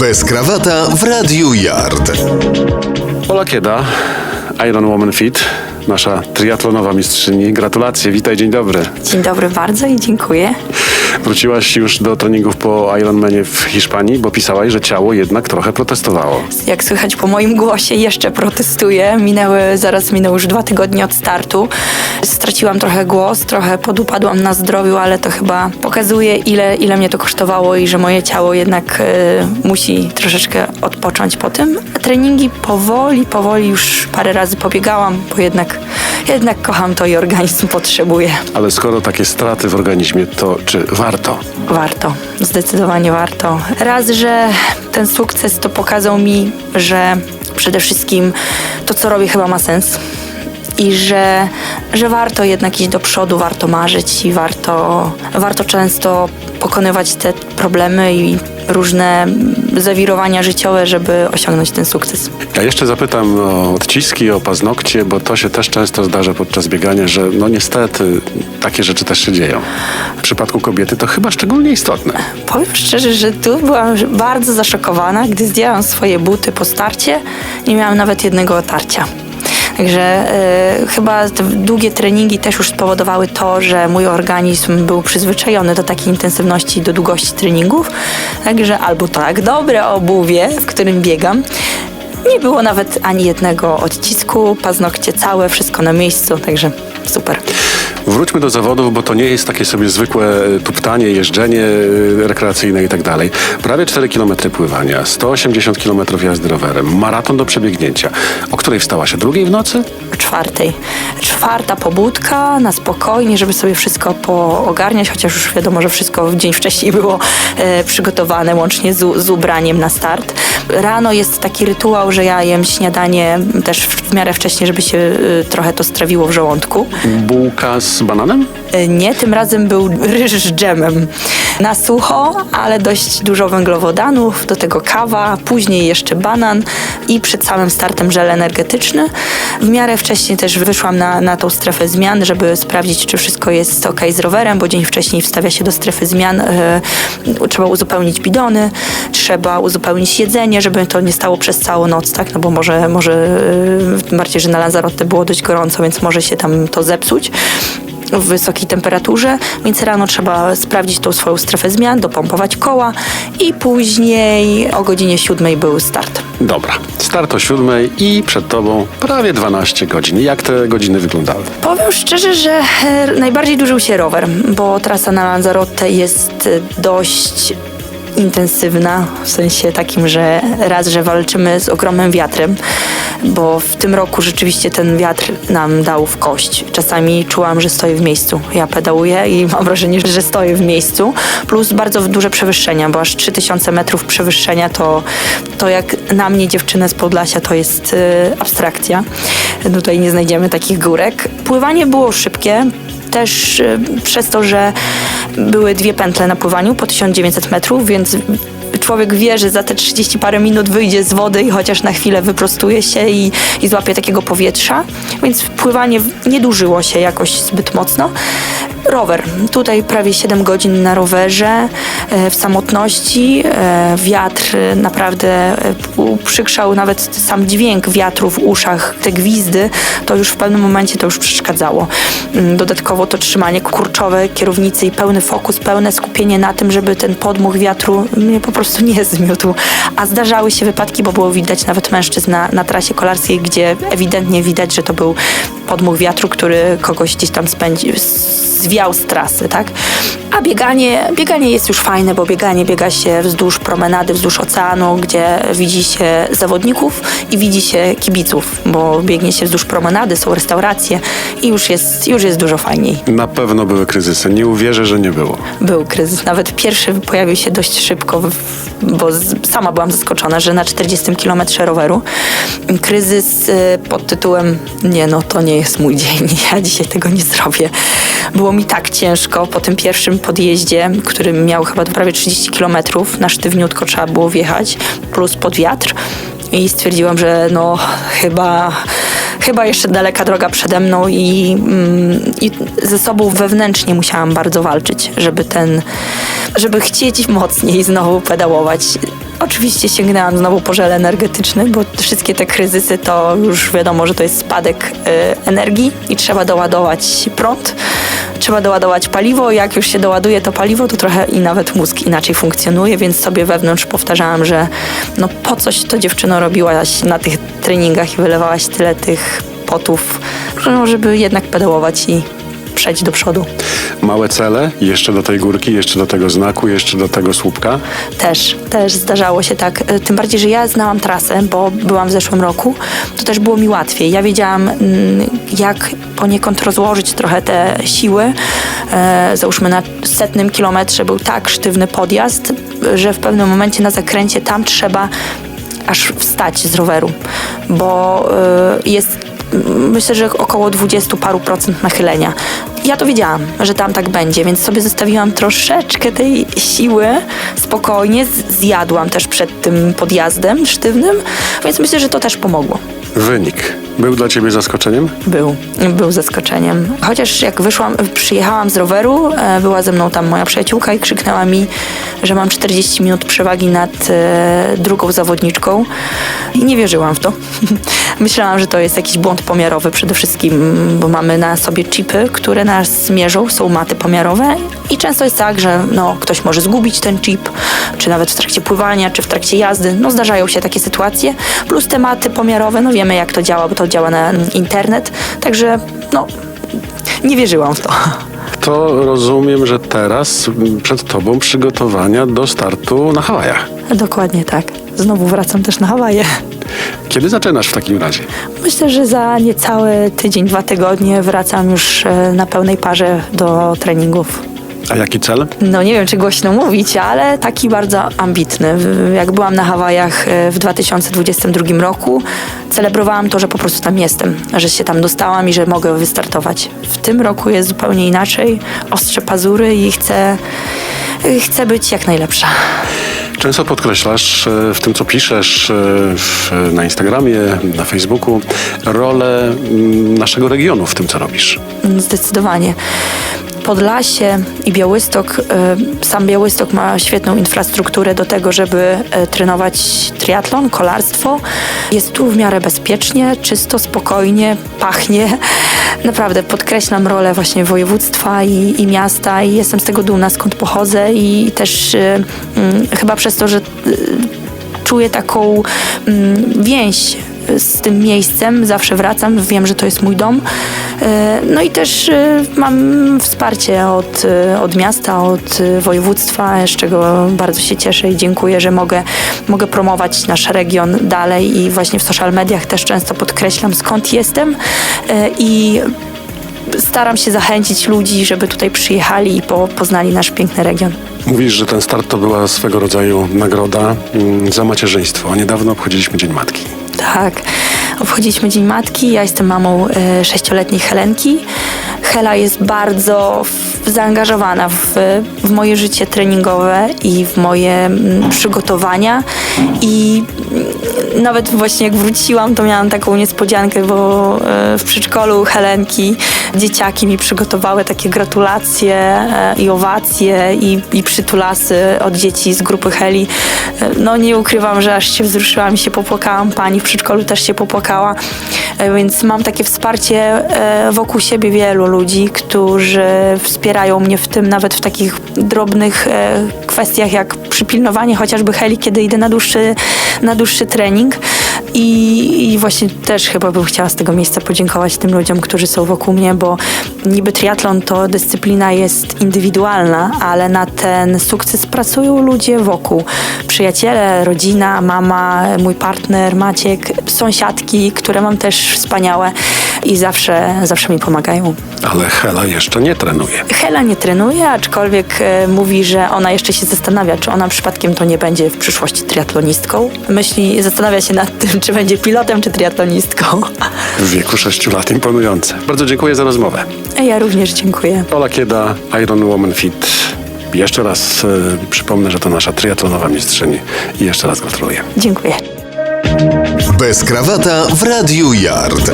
Bez krawata w Radiu Yard. Ola Kieda, Iron Woman Fit, nasza triatlonowa mistrzyni. Gratulacje, witaj, dzień dobry. Dzień dobry bardzo i dziękuję. Wróciłaś już do treningów po Ironmanie w Hiszpanii, bo pisałaś, że ciało jednak trochę protestowało. Jak słychać po moim głosie, jeszcze protestuję. Minęły, zaraz minęły już dwa tygodnie od startu. Straciłam trochę głos, trochę podupadłam na zdrowiu, ale to chyba pokazuje, ile, ile mnie to kosztowało i że moje ciało jednak y, musi troszeczkę odpocząć po tym. Treningi powoli, powoli już parę razy pobiegałam, bo jednak, jednak kocham to i organizm potrzebuje. Ale skoro takie straty w organizmie, to czy warto? Warto, zdecydowanie warto. Raz, że ten sukces to pokazał mi, że przede wszystkim to, co robię, chyba ma sens. I że, że warto jednak iść do przodu, warto marzyć i warto, warto często pokonywać te problemy i różne zawirowania życiowe, żeby osiągnąć ten sukces. Ja jeszcze zapytam o odciski, o paznokcie, bo to się też często zdarza podczas biegania, że no niestety takie rzeczy też się dzieją. W przypadku kobiety to chyba szczególnie istotne. Powiem szczerze, że tu byłam bardzo zaszokowana, gdy zdjęłam swoje buty po starcie. Nie miałam nawet jednego otarcia. Także e, chyba te długie treningi też już spowodowały to, że mój organizm był przyzwyczajony do takiej intensywności do długości treningów. Także albo tak dobre obuwie, w którym biegam. Nie było nawet ani jednego odcisku, paznokcie całe, wszystko na miejscu, także super. Wróćmy do zawodów, bo to nie jest takie sobie zwykłe e, tuptanie, jeżdżenie e, rekreacyjne i tak dalej. Prawie 4 km pływania, 180 km jazdy rowerem, maraton do przebiegnięcia. O której wstała się? Drugiej w nocy? czwartej. Czwarta pobudka na spokojnie, żeby sobie wszystko poogarniać, chociaż już wiadomo, że wszystko w dzień wcześniej było e, przygotowane, łącznie z, z ubraniem na start. Rano jest taki rytuał, że ja jem śniadanie też w, w miarę wcześniej, żeby się e, trochę to strawiło w żołądku. Bułka z bananem? E, Nie, tym razem był ryż z dżemem. Na sucho, ale dość dużo węglowodanów, do tego kawa, później jeszcze banan i przed samym startem żel energetyczny. W miarę wcześniej też wyszłam na, na tą strefę zmian, żeby sprawdzić, czy wszystko jest ok z rowerem, bo dzień wcześniej wstawia się do strefy zmian. E, trzeba uzupełnić bidony, trzeba uzupełnić jedzenie, żeby to nie stało przez całą noc, tak? No bo może, może e, tym bardziej, że na Lanzarote było dość gorąco, więc może się tam to zepsuć w wysokiej temperaturze, więc rano trzeba sprawdzić tą swoją strefę zmian, dopompować koła i później o godzinie siódmej był start. Dobra, start o siódmej i przed tobą prawie 12 godzin. Jak te godziny wyglądały? Powiem szczerze, że e, najbardziej dłużył się rower, bo trasa na Lanzarote jest e, dość intensywna, w sensie takim, że raz, że walczymy z ogromnym wiatrem, bo w tym roku rzeczywiście ten wiatr nam dał w kość. Czasami czułam, że stoję w miejscu. Ja pedałuję i mam wrażenie, że stoję w miejscu, plus bardzo duże przewyższenia, bo aż 3000 metrów przewyższenia to, to jak na mnie dziewczynę z Podlasia to jest y, abstrakcja. Tutaj nie znajdziemy takich górek. Pływanie było szybkie, też y, przez to, że były dwie pętle na pływaniu po 1900 metrów, więc człowiek wie, że za te 30 parę minut wyjdzie z wody i chociaż na chwilę wyprostuje się i, i złapie takiego powietrza, więc pływanie nie dłużyło się jakoś zbyt mocno. Rower. Tutaj prawie 7 godzin na rowerze, e, w samotności. e, Wiatr naprawdę e, uprzykrzał nawet sam dźwięk wiatru w uszach, te gwizdy, to już w pewnym momencie to już przeszkadzało. Mm, Dodatkowo to trzymanie kurczowe kierownicy i pełny fokus, pełne skupienie na tym, żeby ten podmuch wiatru mnie po prostu nie zmiótł. A zdarzały się wypadki, bo było widać nawet mężczyzn na, na trasie kolarskiej, gdzie ewidentnie widać, że to był podmuch wiatru, który kogoś gdzieś tam spędzi, zwiał z trasy, tak? A bieganie, bieganie jest już fajne, bo bieganie biega się wzdłuż promenady, wzdłuż oceanu, gdzie widzi się zawodników i widzi się kibiców, bo biegnie się wzdłuż promenady, są restauracje i już jest, już jest dużo fajniej. Na pewno były kryzysy. Nie uwierzę, że nie było. Był kryzys. Nawet pierwszy pojawił się dość szybko, bo sama byłam zaskoczona, że na 40 km roweru. Kryzys y, pod tytułem Nie no, to nie jest mój dzień, ja dzisiaj tego nie zrobię. Było mi tak ciężko po tym pierwszym podjeździe, który miał chyba prawie 30 km, na sztywniutko trzeba było wjechać, plus pod wiatr. I stwierdziłam, że no chyba, chyba jeszcze daleka droga przede mną i, mm, i ze sobą wewnętrznie musiałam bardzo walczyć, żeby ten, żeby chcieć mocniej znowu pedałować. Oczywiście sięgnęłam znowu po żel energetyczny, bo wszystkie te kryzysy to już wiadomo, że to jest spadek y, energii i trzeba doładować prąd, trzeba doładować paliwo. Jak już się doładuje to paliwo, to trochę i nawet mózg inaczej funkcjonuje, więc sobie wewnątrz powtarzałam, że no po coś to dziewczyno robiłaś na tych treningach i wylewałaś tyle tych potów, no, żeby jednak pedałować i do przodu. Małe cele, jeszcze do tej górki, jeszcze do tego znaku, jeszcze do tego słupka. Też, też zdarzało się tak. E, Tym bardziej, że ja znałam trasę, bo byłam w zeszłym roku, to też było mi łatwiej. Ja wiedziałam, mm, jak poniekąd rozłożyć trochę te siły. E, załóżmy na setnym kilometrze był tak sztywny podjazd, że w pewnym momencie na zakręcie tam trzeba aż wstać z roweru, bo e, jest myślę, że około 20 paru procent nachylenia. Ja to wiedziałam, że tam tak będzie, więc sobie zostawiłam troszeczkę tej siły, spokojnie, zjadłam też przed tym podjazdem sztywnym, więc myślę, że to też pomogło. Wynik był dla ciebie zaskoczeniem? Był, był zaskoczeniem. Chociaż jak wyszłam, przyjechałam z roweru, e, była ze mną tam moja przyjaciółka i krzyknęła mi, że mam 40 minut przewagi nad e, drugą zawodniczką i nie wierzyłam w to. Myślałam, że to jest jakiś błąd pomiarowy przede wszystkim, bo mamy na sobie chipy, które nas mierzą, są maty pomiarowe i często jest tak, że no, ktoś może zgubić ten chip, czy nawet w trakcie pływania, czy w trakcie jazdy. No zdarzają się takie sytuacje. Plus te maty pomiarowe, no wiemy jak to działa, bo to działa na internet. Także no, nie wierzyłam w to. To rozumiem, że teraz przed tobą przygotowania do startu na Hawajach. Dokładnie tak. Znowu wracam też na Hawaje. Kiedy zaczynasz w takim razie? Myślę, że za niecały tydzień, dwa tygodnie wracam już e, na pełnej parze do treningów. A jaki cel? No nie wiem, czy głośno mówić, ale taki bardzo ambitny. Jak byłam na Hawajach e, w 2022 roku, celebrowałam to, że po prostu tam jestem, że się tam dostałam i że mogę wystartować. W tym roku jest zupełnie inaczej. Ostrzę pazury i chcę, chcę być jak najlepsza. Często podkreślasz e, w tym, co piszesz e, na Instagramie, na Facebooku, rolę mm, naszego regionu w tym, co robisz. Zdecydowanie. Podlasie i Białystok, e, sam Białystok ma świetną infrastrukturę do tego, żeby e, trenować triatlon, kolarstwo. Jest tu w miarę bezpiecznie, czysto, spokojnie, pachnie. Naprawdę podkreślam rolę właśnie województwa i, i miasta i jestem z tego dumna, skąd pochodzę i też e, mm, chyba przez to, że e, czuję taką więź z tym miejscem, zawsze wracam, wiem, że to jest mój dom. E, No i też e, mam wsparcie od, e, od miasta, od województwa, z czego bardzo się cieszę i dziękuję, że mogę, mogę promować nasz region dalej i właśnie w social mediach też często podkreślam skąd jestem i staram się zachęcić ludzi, żeby tutaj przyjechali i po, poznali nasz piękny region. Mówisz, że ten start to była swego rodzaju nagroda mm, za macierzyństwo. Niedawno obchodziliśmy Dzień Matki. Tak. Obchodziliśmy Dzień Matki. Ja jestem mamą e, sześcioletniej Helenki. Hela jest bardzo w, zaangażowana w, w moje życie treningowe i w moje mm, przygotowania. I mm, nawet właśnie jak wróciłam, to miałam taką niespodziankę, bo e, w przedszkolu Helenki dzieciaki mi przygotowały takie gratulacje e, i owacje i, i przytulasy od dzieci z grupy Heli. E, No nie ukrywam, że aż się wzruszyłam i się popłakałam. Pani w przedszkolu też się popłakała. E, Więc mam takie wsparcie wokół siebie wielu ludzi, którzy wspierają mnie w tym, nawet w takich drobnych kwestiach, jak przypilnowanie chociażby Heli, kiedy idę na dłuższy, na dłuższy trening. I, I właśnie też chyba bym chciała z tego miejsca podziękować tym ludziom, którzy są wokół mnie, bo niby triatlon to dyscyplina jest indywidualna, ale na ten sukces pracują ludzie wokół. Przyjaciele, rodzina, mama, mój partner, Maciek, sąsiadki, które mam też wspaniałe i zawsze, zawsze mi pomagają. Ale Hela jeszcze nie trenuje. Hela nie trenuje, aczkolwiek e, mówi, że ona jeszcze się zastanawia, czy ona przypadkiem to nie będzie w przyszłości triatlonistką. Myśli, zastanawia się nad tym, czy będzie pilotem, czy triatlonistką. W wieku 6 lat imponujące. Bardzo dziękuję za rozmowę. A ja również dziękuję. Ola Kieda, Iron Woman Fit. Jeszcze raz e, przypomnę, że to nasza triatlonowa mistrzyni i jeszcze raz gratuluję. Dziękuję. Bez krawata w Radiu Yard.